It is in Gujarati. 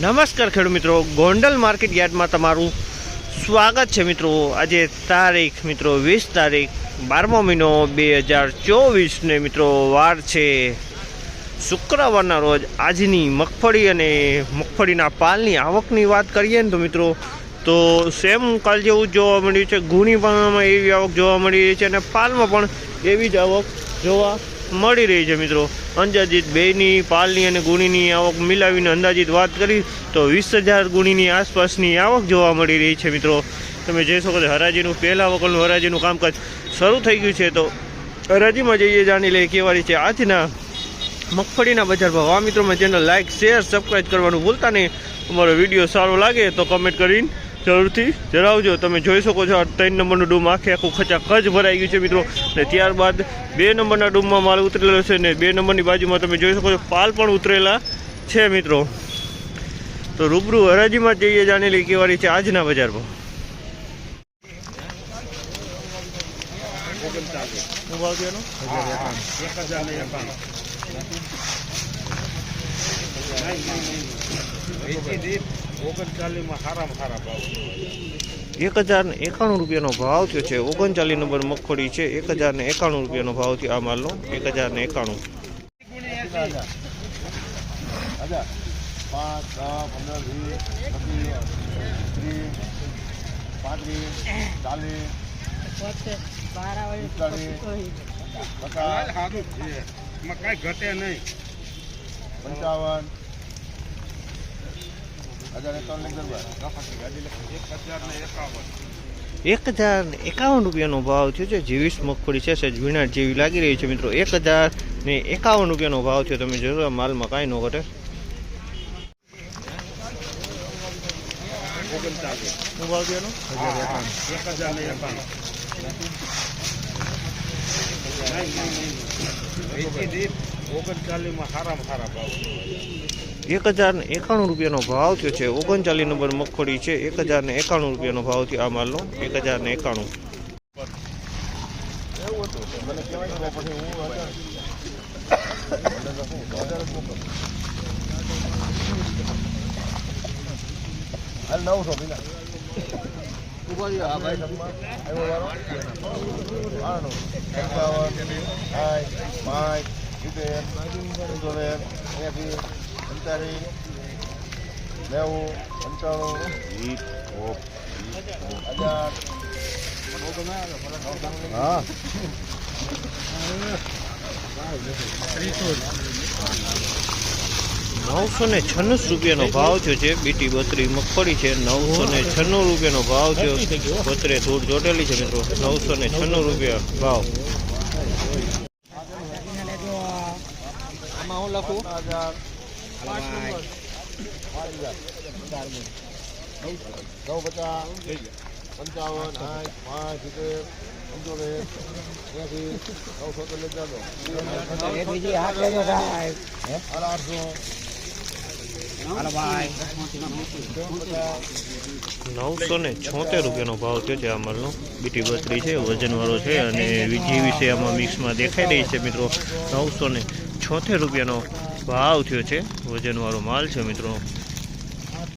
નમસ્કાર ખેડૂત મિત્રો. ગોંડલ માર્કેટ યાર્ડમાં તમારું સ્વાગત છે મિત્રો. આજે તારીખ મિત્રો વીસ તારીખ, બારમો મહિનો બે હજાર ચોવીસને મિત્રો વાર છે. શુક્રવારના રોજ આજની મગફળી અને મગફળીના પાલની આવકની વાત કરીએ ને તો મિત્રો, તો સેમ કાલ જેવું જોવા મળ્યું છે. ગુણી પણ એવી આવક જોવા મળી રહી છે અને પાલમાં પણ એવી જ આવક જોવા મળી રહી છે મિત્રો. અંદાજિત બેની પાલની અને ગુણીની આવક મિલાવીને અંદાજિત વાત કરી તો વીસ હજાર ગુણીની આસપાસની આવક જોવા મળી રહી છે મિત્રો. તમે જોઈ શકો હરાજીનું પહેલાં વકલનું હરાજીનું કામકાજ શરૂ થઈ ગયું છે તો હરાજીમાં જઈએ, જાણી લઈએ કેવાળી છે. આજના મગફળીના બજાર ભાવ. આ મિત્રોમાં ચેનલ લાઇક શેર સબસ્ક્રાઈબ કરવાનું ભૂલતા નહીં. અમારો વીડિયો સારો લાગે તો કમેન્ટ કરીને જરૂરથી જણાવજો. તમે જોઈ શકો છો આ ત્રણ નંબરનું ડૂમ આખે આખું ખચાખચ ભરાઈ ગયું છે મિત્રો. ને ત્યારબાદ બે નંબરના ડૂમમાં માલ ઉતરેલો છે ને બે નંબરની બાજુમાં તમે જોઈ શકો છો પાલ પણ ઉતરેલા છે મિત્રો. તો રૂબરૂ હરાજીમાં જ જઈએ, જાણી લઈ કેવાળી છે આજના બજારમાં. થયો એનો? ઓગણચાલીસમાં સારામાં સારા ભાવ એક હજાર ને એકાણું રૂપિયાનો ભાવ થયો છે. ઓગણચાલીસ નંબર મગફળી છે. એક હજાર ને એકાણું રૂપિયાનો ભાવ થયો આ માલનો. એક હજાર ને એકાણું. હજાર પાંચ છ પંદર વીસ પચીસ ત્રીસ પાંત્રીસ ચાલીસ પિસ્તાળીસ પચાસ કાંઈ ઘટે નહીં પંચાવન હજાર એકાવન લઈ ગયો એક હજાર ને એકાવન રૂપિયાનો ભાવ થયો છે. જેવીસ મગફળી છે, સહેજ વીણાટ જેવી લાગી રહી છે મિત્રો. એક હજાર ને એકાવન રૂપિયાનો ભાવ થયો. તમે જોયો માલમાં કાંઈ ન ઘટે. એક હજાર ઓગણચાલીસમાં સારામાં સારા ભાવ એક હજાર ને એકાણું રૂપિયાનો ભાવ થયો છે. ઓગણચાલીસ નંબર મગફળી છે. એક હજાર ને એકાણું રૂપિયાનો ભાવ થયો આ માલનો. એક હજાર ને એકાણું. નવસો બીજા આ ભાઈ આવ્યો વારો આનો પંચાવન પાંચ સિત્તેર પંચોતેર એંસી પંચાળીસ નેવું પંચાણું હજાર. હા. નવસો ને છન્નું રૂપિયાનો ભાવ થયો છે બીટી બત્રી મગફળી છે નવસો ને છન્નું રૂપિયાનો ભાવ થયો. બત્રે ધૂળ જોડેલી છે મિત્રો નવસો ને છન્નું રૂપિયા ભાવ. આમાં હું લખું હજાર પાંચ નંબર પાંચ હજાર નવ પચાસ પંચાવન સાઠ પાંચ સિત્તેર પંચોતેર એંસી નવસો તો લઈ જાજો હાલ આઠસો નવસો ને છોતેર રૂપિયાનો ભાવ થયો છે આ માલનો બીટી બત્રી છે, વજનવાળો છે અને બીજી વિશે આમાં મિક્સમાં દેખાઈ રહી છે મિત્રો. નવસો ને છોતેર રૂપિયાનો ભાવ થયો છે. વજનવાળો માલ છે મિત્રો.